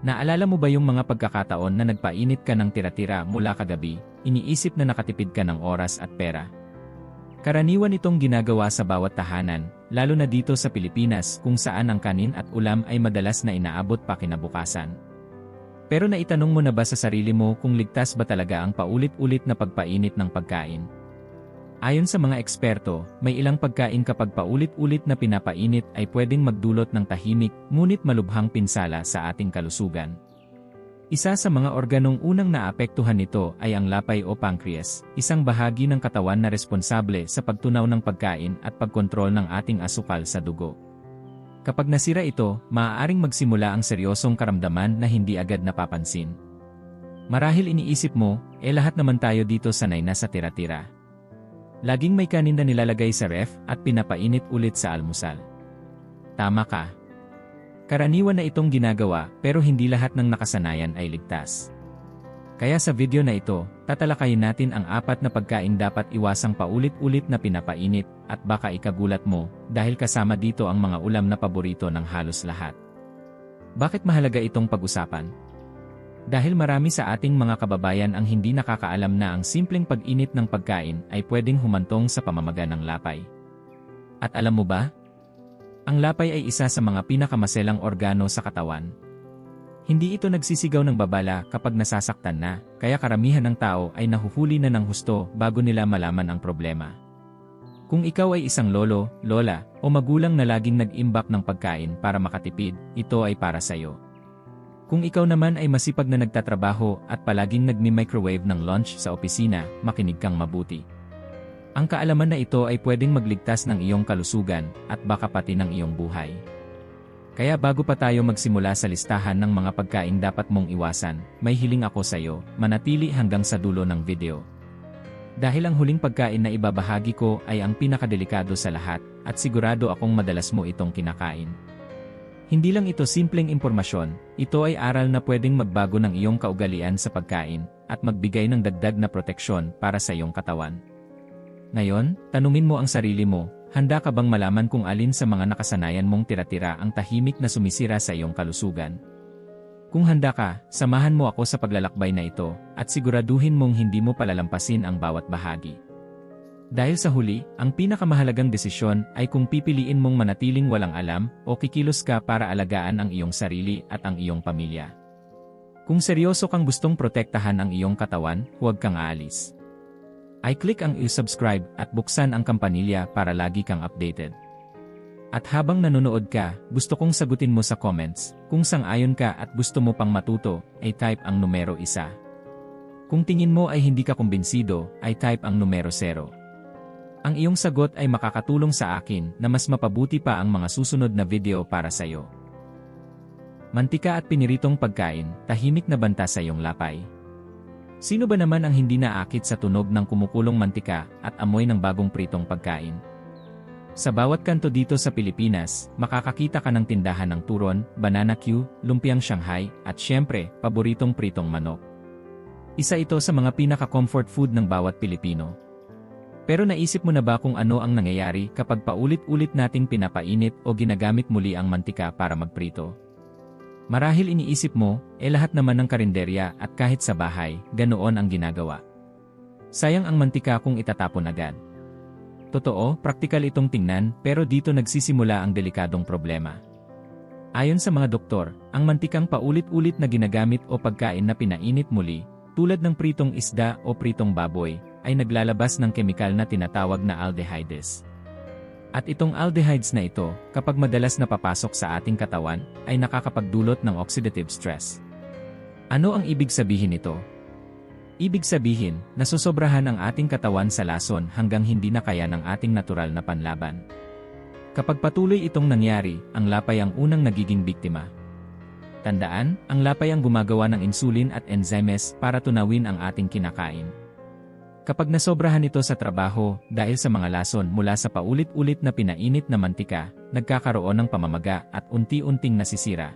Naalala mo ba yung mga pagkakataon na nagpainit ka ng tira-tira mula kagabi, iniisip na nakatipid ka ng oras at pera? Karaniwan itong ginagawa sa bawat tahanan, lalo na dito sa Pilipinas kung saan ang kanin at ulam ay madalas na inaabot pa kinabukasan. Pero naitanong mo na ba sa sarili mo kung ligtas ba talaga ang paulit-ulit na pagpainit ng pagkain? Ayon sa mga eksperto, may ilang pagkain kapag paulit-ulit na pinapainit ay pwedeng magdulot ng tahimik ngunit malubhang pinsala sa ating kalusugan. Isa sa mga organong unang naapektuhan nito ay ang lapay o pancreas, isang bahagi ng katawan na responsable sa pagtunaw ng pagkain at pagkontrol ng ating asukal sa dugo. Kapag nasira ito, maaaring magsimula ang seryosong karamdaman na hindi agad napapansin. Marahil iniisip mo, eh lahat naman tayo dito sanay na sa tira-tira. Laging may kanin na nilalagay sa ref at pinapainit ulit sa almusal. Tama ka. Karaniwan na itong ginagawa pero hindi lahat ng nakasanayan ay ligtas. Kaya sa video na ito, tatalakayin natin ang apat na pagkain dapat iwasang paulit-ulit na pinapainit at baka ikagulat mo dahil kasama dito ang mga ulam na paborito ng halos lahat. Bakit mahalaga itong pag-usapan? Dahil marami sa ating mga kababayan ang hindi nakakaalam na ang simpleng pag-init ng pagkain ay pwedeng humantong sa pamamaga ng lapay. At alam mo ba? Ang lapay ay isa sa mga pinakamaselang organo sa katawan. Hindi ito nagsisigaw ng babala kapag nasasaktan na, kaya karamihan ng tao ay nahuhuli na ng husto bago nila malaman ang problema. Kung ikaw ay isang lolo, lola, o magulang na laging nag-imbak ng pagkain para makatipid, ito ay para sa'yo. Kung ikaw naman ay masipag na nagtatrabaho at palaging nagmi-microwave ng lunch sa opisina, makinig kang mabuti. Ang kaalaman na ito ay pwedeng magligtas ng iyong kalusugan at baka pati ng iyong buhay. Kaya bago pa tayo magsimula sa listahan ng mga pagkain dapat mong iwasan, may hiling ako sa iyo, manatili hanggang sa dulo ng video. Dahil ang huling pagkain na ibabahagi ko ay ang pinakadelikado sa lahat, at sigurado akong madalas mo itong kinakain. Hindi lang ito simpleng impormasyon, ito ay aral na pwedeng magbago ng iyong kaugalian sa pagkain at magbigay ng dagdag na proteksyon para sa iyong katawan. Ngayon, tanungin mo ang sarili mo, handa ka bang malaman kung alin sa mga nakasanayan mong tira-tira ang tahimik na sumisira sa iyong kalusugan? Kung handa ka, samahan mo ako sa paglalakbay na ito at siguraduhin mong hindi mo palalampasin ang bawat bahagi. Dahil sa huli, ang pinakamahalagang desisyon ay kung pipiliin mong manatiling walang alam o kikilos ka para alagaan ang iyong sarili at ang iyong pamilya. Kung seryoso kang gustong protektahan ang iyong katawan, huwag kang aalis. I-click ang i-subscribe at buksan ang kampanilya para lagi kang updated. At habang nanonood ka, gusto kong sagutin mo sa comments, kung sang-ayon ka at gusto mo pang matuto, ay type ang numero isa. Kung tingin mo ay hindi ka kumbinsido, ay type ang numero 0. Ang iyong sagot ay makakatulong sa akin na mas mapabuti pa ang mga susunod na video para sa iyo. Mantika at piniritong pagkain, tahimik na banta sa iyong lapay. Sino ba naman ang hindi naakit sa tunog ng kumukulong mantika at amoy ng bagong pritong pagkain? Sa bawat kanto dito sa Pilipinas, makakakita ka ng tindahan ng turon, banana Q, lumpiang Shanghai, at syempre, paboritong pritong manok. Isa ito sa mga pinaka-comfort food ng bawat Pilipino, pero naisip mo na ba kung ano ang nangyayari kapag paulit-ulit nating pinapainit o ginagamit muli ang mantika para magprito? Marahil iniisip mo, eh lahat naman ng karinderya at kahit sa bahay, ganoon ang ginagawa. Sayang ang mantika kung itatapon agad. Totoo, praktikal itong tingnan, pero dito nagsisimula ang delikadong problema. Ayon sa mga doktor, ang mantikang paulit-ulit na ginagamit o pagkain na pinainit muli, tulad ng pritong isda o pritong baboy, ay naglalabas ng kemikal na tinatawag na aldehydes. At itong aldehydes na ito, kapag madalas napapasok sa ating katawan, ay nakakapagdulot ng oxidative stress. Ano ang ibig sabihin nito? Ibig sabihin, nasusobrahan ang ating katawan sa lason hanggang hindi na kaya ng ating natural na panlaban. Kapag patuloy itong nangyari, ang lapay ang unang nagiging biktima. Tandaan, ang lapay ang gumagawa ng insulin at enzymes para tunawin ang ating kinakain. Kapag nasobrahan ito sa trabaho, dahil sa mga lason mula sa paulit-ulit na pinainit na mantika, nagkakaroon ng pamamaga at unti-unting nasisira.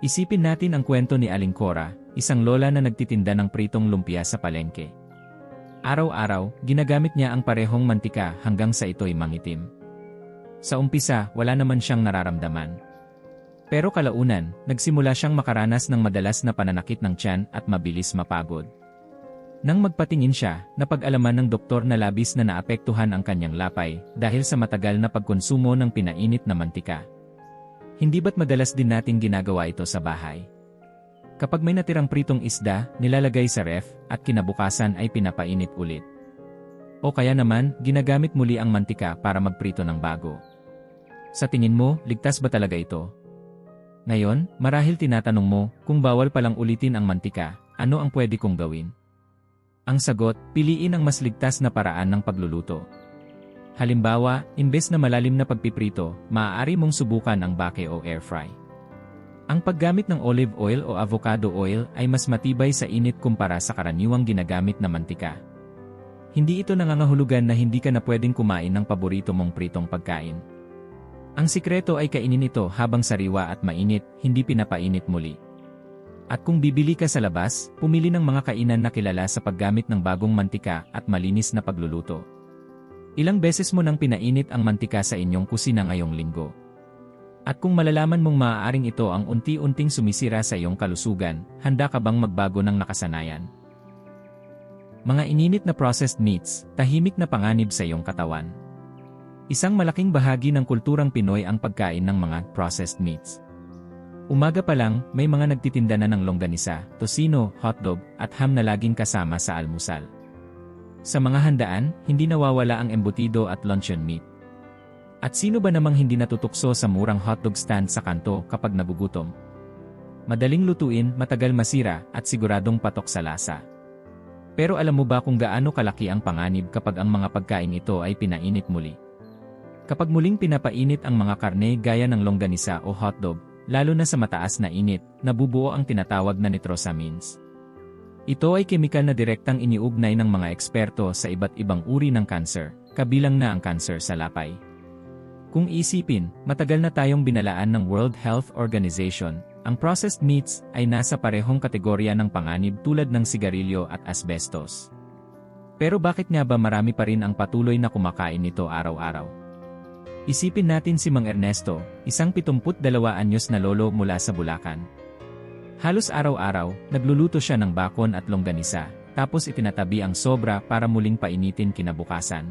Isipin natin ang kwento ni Aling Cora, isang lola na nagtitinda ng pritong lumpia sa palengke. Araw-araw, ginagamit niya ang parehong mantika hanggang sa ito'y mangitim. Sa umpisa, wala naman siyang nararamdaman. Pero kalaunan, nagsimula siyang makaranas ng madalas na pananakit ng tiyan at mabilis mapagod. Nang magpatingin siya, napag-alaman ng doktor na labis na naapektuhan ang kanyang lapay dahil sa matagal na pagkonsumo ng pinainit na mantika. Hindi ba't madalas din nating ginagawa ito sa bahay? Kapag may natirang pritong isda, nilalagay sa ref at kinabukasan ay pinapainit ulit. O kaya naman, ginagamit muli ang mantika para magprito ng bago. Sa tingin mo, ligtas ba talaga ito? Ngayon, marahil tinatanong mo, kung bawal palang ulitin ang mantika, ano ang pwede kong gawin? Ang sagot, piliin ang mas ligtas na paraan ng pagluluto. Halimbawa, imbes na malalim na pagpiprito, maaari mong subukan ang bake o air fry. Ang paggamit ng olive oil o avocado oil ay mas matibay sa init kumpara sa karaniwang ginagamit na mantika. Hindi ito nangangahulugan na hindi ka na pwedeng kumain ng paborito mong pritong pagkain. Ang sikreto ay kainin ito habang sariwa at mainit, hindi pinapainit muli. At kung bibili ka sa labas, pumili ng mga kainan na kilala sa paggamit ng bagong mantika at malinis na pagluluto. Ilang beses mo nang pinainit ang mantika sa inyong kusina ngayong linggo. At kung malalaman mong maaaring ito ang unti-unting sumisira sa iyong kalusugan, handa ka bang magbago ng nakasanayan? Mga ininit na processed meats, tahimik na panganib sa iyong katawan. Isang malaking bahagi ng kulturang Pinoy ang pagkain ng mga processed meats. Umaga pa lang, may mga nagtitinda na ng longganisa, tosino, hotdog, at ham na laging kasama sa almusal. Sa mga handaan, hindi nawawala ang embutido at luncheon meat. At sino ba namang hindi natutukso sa murang hotdog stand sa kanto kapag nagugutom? Madaling lutuin, matagal masira, at siguradong patok sa lasa. Pero alam mo ba kung gaano kalaki ang panganib kapag ang mga pagkain ito ay pinainit muli? Kapag muling pinapainit ang mga karne gaya ng longganisa o hotdog, lalo na sa mataas na init, nabubuo ang tinatawag na nitrosamines. Ito ay kemikal na direktang iniugnay ng mga eksperto sa iba't ibang uri ng kanser, kabilang na ang kanser sa lapay. Kung isipin, matagal na tayong binalaan ng World Health Organization ang processed meats ay nasa parehong kategorya ng panganib tulad ng sigarilyo at asbestos. Pero bakit nga ba marami pa rin ang patuloy na kumakain nito araw-araw? Isipin natin si Mang Ernesto, isang 72 anyos na lolo mula sa Bulacan. Halos araw-araw, nagluluto siya ng bakon at longganisa, tapos itinatabi ang sobra para muling painitin kinabukasan.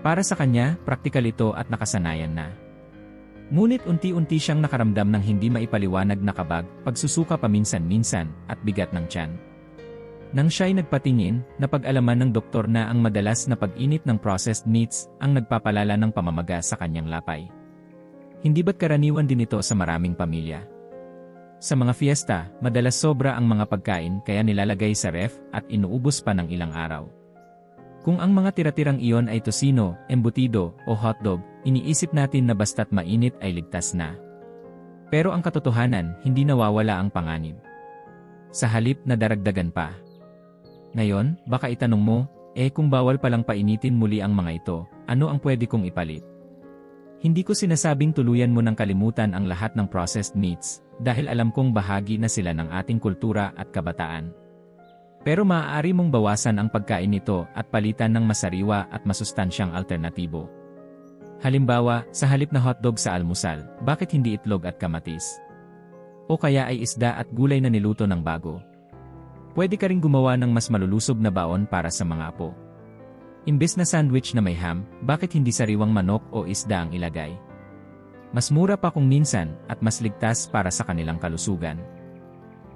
Para sa kanya, praktikal ito at nakasanayan na. Ngunit unti-unti siyang nakaramdam ng hindi maipaliwanag na kabag, pagsusuka paminsan-minsan, at bigat ng tiyan. Nang siya'y nagpatingin, napag-alaman ng doktor na ang madalas na pag-init ng processed meats ang nagpapalala ng pamamaga sa kanyang lapay. Hindi ba't karaniwan din ito sa maraming pamilya? Sa mga fiesta, madalas sobra ang mga pagkain kaya nilalagay sa ref at inuubos pa ng ilang araw. Kung ang mga tira-tirang iyon ay tosino, embutido, o hotdog, iniisip natin na basta't mainit ay ligtas na. Pero ang katotohanan, hindi nawawala ang panganib. Sa halip na daragdagan pa. Ngayon, baka itanong mo, eh kung bawal palang painitin muli ang mga ito, ano ang pwede kong ipalit? Hindi ko sinasabing tuluyan mo ng kalimutan ang lahat ng processed meats, dahil alam kong bahagi na sila ng ating kultura at kabataan. Pero maaari mong bawasan ang pagkain nito at palitan ng masariwa at masustansyang alternatibo. Halimbawa, sa halip na hotdog sa almusal, bakit hindi itlog at kamatis? O kaya ay isda at gulay na niluto ng bago. Pwede ka ring gumawa ng mas malulusob na baon para sa mga apo. Imbes na sandwich na may ham, bakit hindi sariwang manok o isda ang ilagay? Mas mura pa kung minsan at mas ligtas para sa kanilang kalusugan.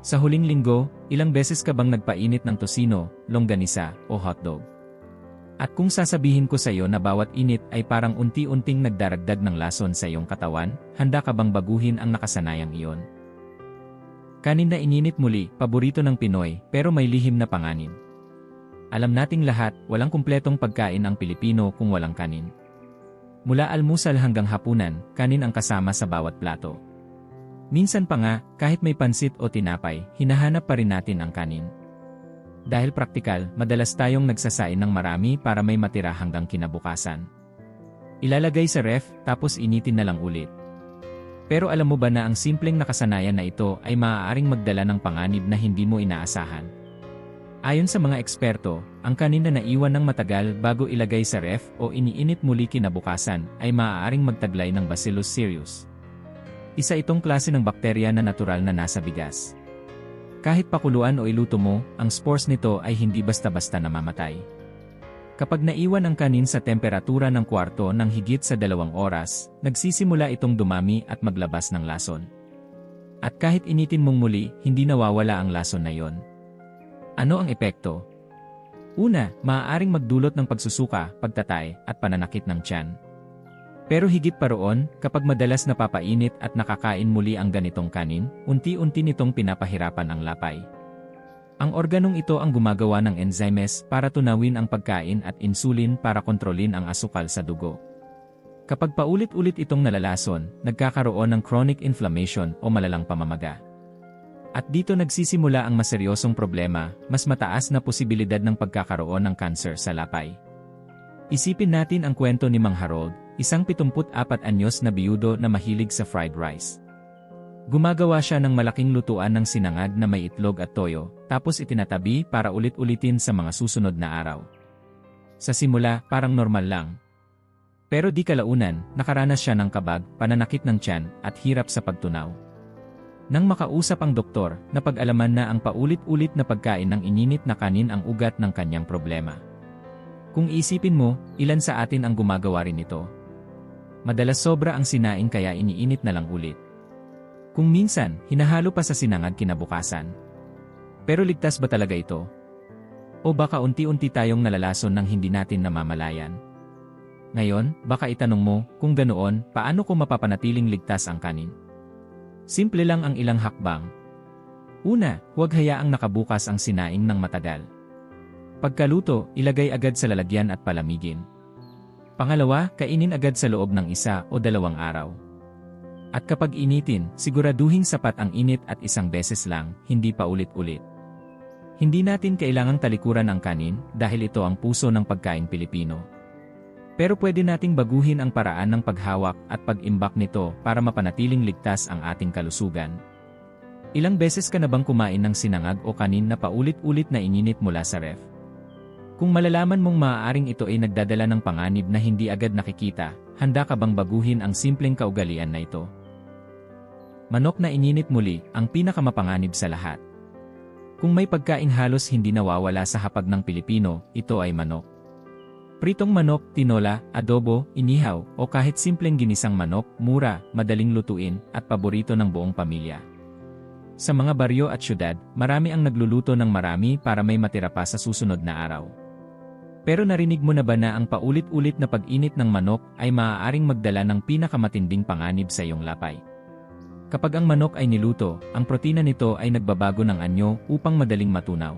Sa huling linggo, ilang beses ka bang nagpainit ng tosino, longganisa, o hotdog? At kung sasabihin ko sa iyo na bawat init ay parang unti-unting nagdaragdag ng lason sa iyong katawan, handa ka bang baguhin ang nakasanayang iyon? Kanin na ininit muli, paborito ng Pinoy, pero may lihim na panganib. Alam nating lahat, walang kumpletong pagkain ang Pilipino kung walang kanin. Mula almusal hanggang hapunan, kanin ang kasama sa bawat plato. Minsan pa nga, kahit may pansit o tinapay, hinahanap pa rin natin ang kanin. Dahil praktikal, madalas tayong nagsasain ng marami para may matira hanggang kinabukasan. Ilalagay sa ref, tapos initin na lang ulit. Pero alam mo ba na ang simpleng nakasanayan na ito ay maaaring magdala ng panganib na hindi mo inaasahan? Ayon sa mga eksperto, ang kanin na naiwan ng matagal bago ilagay sa ref o iniinit muli kinabukasan ay maaaring magtaglay ng Bacillus cereus. Isa itong klase ng bakterya na natural na nasa bigas. Kahit pakuluan o iluto mo, ang spores nito ay hindi basta-basta namamatay. Kapag naiwan ang kanin sa temperatura ng kwarto ng higit sa dalawang oras, nagsisimula itong dumami at maglabas ng lason. At kahit initin mong muli, hindi nawawala ang lason na yon. Ano ang epekto? Una, maaaring magdulot ng pagsusuka, pagtatay, at pananakit ng tiyan. Pero higit pa roon, kapag madalas napapainit at nakakain muli ang ganitong kanin, unti-unti nitong pinapahirapan ang lapay. Ang organong ito ang gumagawa ng enzymes para tunawin ang pagkain at insulin para kontrolin ang asukal sa dugo. Kapag paulit-ulit itong nalalason, nagkakaroon ng chronic inflammation o malalang pamamaga. At dito nagsisimula ang maseryosong problema, mas mataas na posibilidad ng pagkakaroon ng cancer sa lapay. Isipin natin ang kwento ni Mang Harold, isang 74 anyos na biyudo na mahilig sa fried rice. Gumagawa siya ng malaking lutuan ng sinangag na may itlog at toyo, tapos itinatabi para ulit-ulitin sa mga susunod na araw. Sa simula, parang normal lang. Pero di kalaunan, nakaranas siya ng kabag, pananakit ng tiyan, at hirap sa pagtunaw. Nang makausap ang doktor, napag-alaman na ang paulit-ulit na pagkain ng ininit na kanin ang ugat ng kanyang problema. Kung isipin mo, ilan sa atin ang gumagawa rin ito? Madalas sobra ang sinain kaya iniinit na lang ulit. Kung minsan, hinahalo pa sa sinangag kinabukasan. Pero ligtas ba talaga ito? O baka unti-unti tayong nalalason ng hindi natin namamalayan? Ngayon, baka itanong mo, kung ganoon, paano ko mapapanatiling ligtas ang kanin? Simple lang ang ilang hakbang. Una, huwag hayaang nakabukas ang sinaing ng matagal. Pagkaluto, ilagay agad sa lalagyan at palamigin. Pangalawa, kainin agad sa loob ng isa o dalawang araw. At kapag initin, siguraduhin sapat ang init at isang beses lang, hindi pa ulit-ulit. Hindi natin kailangang talikuran ang kanin dahil ito ang puso ng pagkain Pilipino. Pero pwede nating baguhin ang paraan ng paghawak at pag-imbak nito para mapanatiling ligtas ang ating kalusugan. Ilang beses ka na bang kumain ng sinangag o kanin na paulit-ulit na ininit mula sa ref? Kung malalaman mong maaaring ito ay nagdadala ng panganib na hindi agad nakikita, handa ka bang baguhin ang simpleng kaugalian na ito? Manok na ininit muli, ang pinakamapanganib sa lahat. Kung may pagkain halos hindi nawawala sa hapag ng Pilipino, ito ay manok. Pritong manok, tinola, adobo, inihaw, o kahit simpleng ginisang manok, mura, madaling lutuin, at paborito ng buong pamilya. Sa mga baryo at syudad, marami ang nagluluto ng marami para may matira pa sa susunod na araw. Pero narinig mo na ba na ang paulit-ulit na pag-init ng manok ay maaaring magdala ng pinakamatinding panganib sa iyong lapay? Kapag ang manok ay niluto, ang protina nito ay nagbabago ng anyo upang madaling matunaw.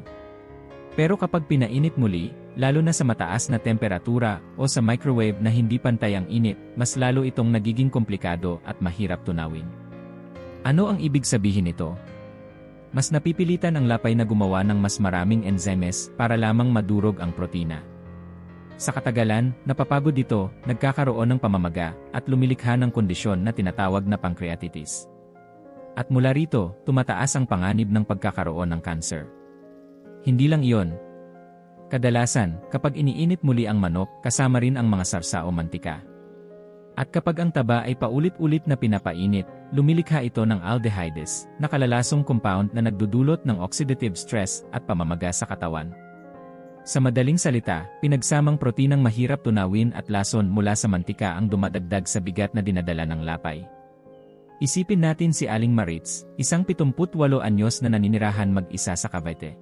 Pero kapag pinainit muli, lalo na sa mataas na temperatura o sa microwave na hindi pantay ang init, mas lalo itong nagiging komplikado at mahirap tunawin. Ano ang ibig sabihin nito? Mas napipilitan ang lapay na gumawa ng mas maraming enzymes para lamang madurog ang protina. Sa katagalan, napapagod ito, nagkakaroon ng pamamaga, at lumilikha ng kondisyon na tinatawag na pancreatitis. At mula rito, tumataas ang panganib ng pagkakaroon ng cancer. Hindi lang iyon. Kadalasan, kapag iniinit muli ang manok, kasama rin ang mga sarsa o mantika. At kapag ang taba ay paulit-ulit na pinapainit, lumilikha ito ng aldehydes, na kalalasong compound na nagdudulot ng oxidative stress at pamamaga sa katawan. Sa madaling salita, pinagsamang protinang mahirap tunawin at lason mula sa mantika ang dumadagdag sa bigat na dinadala ng lapay. Isipin natin si Aling Maritz, isang 78 anyos na naninirahan mag-isa sa Cavite.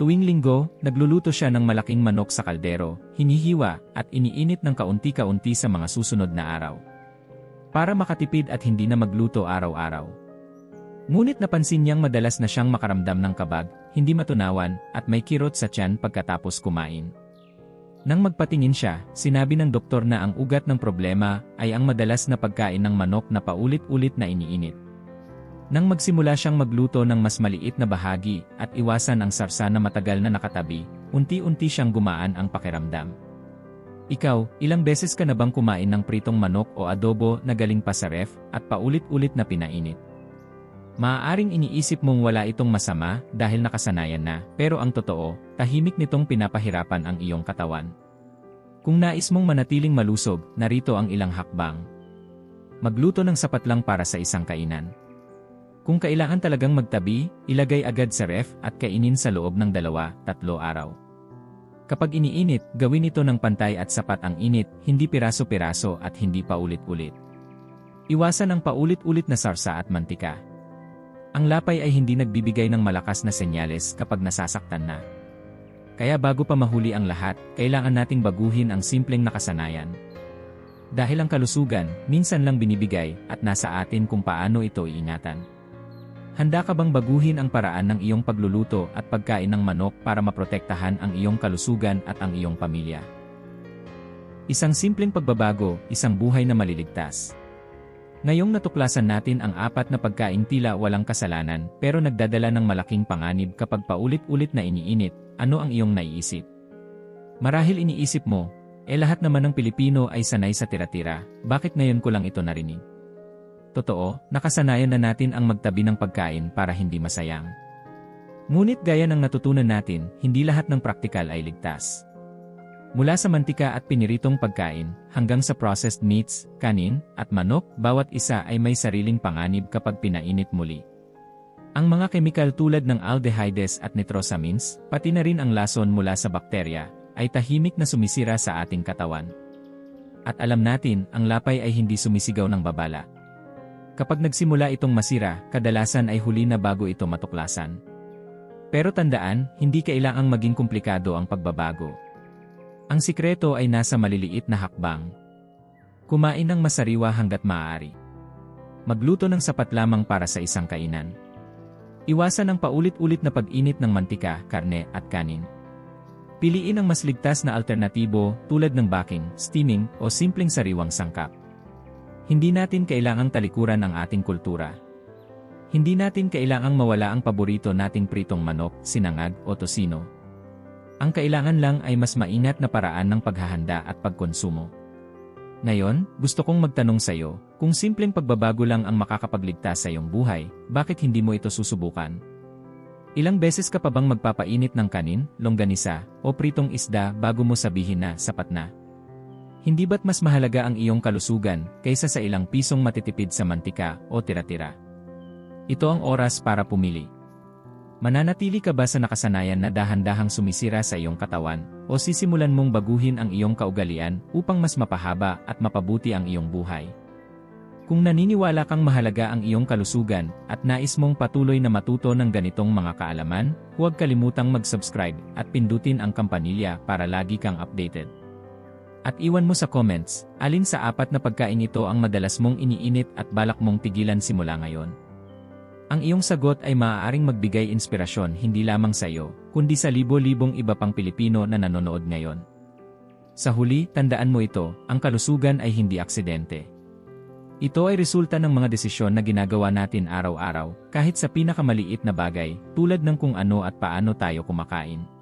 Tuwing linggo, nagluluto siya ng malaking manok sa kaldero, hinihiwa, at iniinit ng kaunti-kaunti sa mga susunod na araw. Para makatipid at hindi na magluto araw-araw. Ngunit napansin niyang madalas na siyang makaramdam ng kabag, hindi matunawan, at may kirot sa tiyan pagkatapos kumain. Nang magpatingin siya, sinabi ng doktor na ang ugat ng problema ay ang madalas na pagkain ng manok na paulit-ulit na iniinit. Nang magsimula siyang magluto ng mas maliit na bahagi at iwasan ang sarsa na matagal na nakatabi, unti-unti siyang gumaan ang pakiramdam. Ikaw, ilang beses ka na bang kumain ng pritong manok o adobo na galing pa sa ref at paulit-ulit na pinainit? Maaaring iniisip mong wala itong masama dahil nakasanayan na, pero ang totoo, tahimik nitong pinapahirapan ang iyong katawan. Kung nais mong manatiling malusog, narito ang ilang hakbang. magluto ng sapat lang para sa isang kainan. Kung kailangan talagang magtabi, ilagay agad sa ref at kainin sa loob ng dalawa, tatlo araw. Kapag iniinit, gawin ito ng pantay at sapat ang init, hindi piraso-piraso at hindi paulit-ulit. Iwasan ang paulit-ulit na sarsa at mantika. Ang lapay ay hindi nagbibigay ng malakas na senyales kapag nasasaktan na. Kaya bago pa mahuli ang lahat, kailangan nating baguhin ang simpleng nakasanayan. Dahil ang kalusugan, minsan lang binibigay at nasa atin kung paano ito iingatan. Handa ka bang baguhin ang paraan ng iyong pagluluto at pagkain ng manok para maprotektahan ang iyong kalusugan at ang iyong pamilya? Isang simpleng pagbabago, isang buhay na maliligtas. Ngayong natuklasan natin ang apat na pagkain tila walang kasalanan pero nagdadala ng malaking panganib kapag paulit-ulit na iniinit, ano ang iyong naiisip? Marahil iniisip mo, eh lahat naman ng Pilipino ay sanay sa tira-tira, bakit ngayon ko lang ito narinig? Totoo, nakasanayan na natin ang magtabi ng pagkain para hindi masayang. Ngunit gaya ng natutunan natin, hindi lahat ng praktikal ay ligtas. Mula sa mantika at piniritong pagkain, hanggang sa processed meats, kanin, at manok, bawat isa ay may sariling panganib kapag pinainit muli. Ang mga kemikal tulad ng aldehydes at nitrosamines, pati na rin ang lason mula sa bakterya, ay tahimik na sumisira sa ating katawan. At alam natin, ang lapay ay hindi sumisigaw ng babala. Kapag nagsimula itong masira, kadalasan ay huli na bago ito matuklasan. Pero tandaan, hindi kailangang maging komplikado ang pagbabago. Ang sikreto ay nasa maliliit na hakbang. Kumain ng masariwa hanggat maaari. Magluto ng sapat lamang para sa isang kainan. Iwasan ang paulit-ulit na pag-init ng mantika, karne at kanin. Piliin ang mas ligtas na alternatibo tulad ng baking, steaming o simpleng sariwang sangkap. Hindi natin kailangang talikuran ang ating kultura. Hindi natin kailangang mawala ang paborito nating pritong manok, sinangag o tosino. Ang kailangan lang ay mas maingat na paraan ng paghahanda at pagkonsumo. Ngayon, gusto kong magtanong sa iyo, kung simpleng pagbabago lang ang makakapagligtas sa iyong buhay, bakit hindi mo ito susubukan? Ilang beses ka pa bang magpapainit ng kanin, longganisa, o pritong isda bago mo sabihin na sapat na? Hindi ba't mas mahalaga ang iyong kalusugan kaysa sa ilang pisong matitipid sa mantika o tira-tira? Ito ang oras para pumili. Mananatili ka ba sa nakasanayan na dahan-dahang sumisira sa iyong katawan o sisimulan mong baguhin ang iyong kaugalian upang mas mapahaba at mapabuti ang iyong buhay? Kung naniniwala kang mahalaga ang iyong kalusugan at nais mong patuloy na matuto ng ganitong mga kaalaman, huwag kalimutang mag-subscribe at pindutin ang kampanilya para lagi kang updated. At iwan mo sa comments, alin sa apat na pagkain ito ang madalas mong iniinit at balak mong tigilan simula ngayon. Ang iyong sagot ay maaaring magbigay inspirasyon hindi lamang sa iyo, kundi sa libo-libong iba pang Pilipino na nanonood ngayon. Sa huli, tandaan mo ito, ang kalusugan ay hindi aksidente. Ito ay resulta ng mga desisyon na ginagawa natin araw-araw, kahit sa pinakamaliit na bagay, tulad ng kung ano at paano tayo kumakain.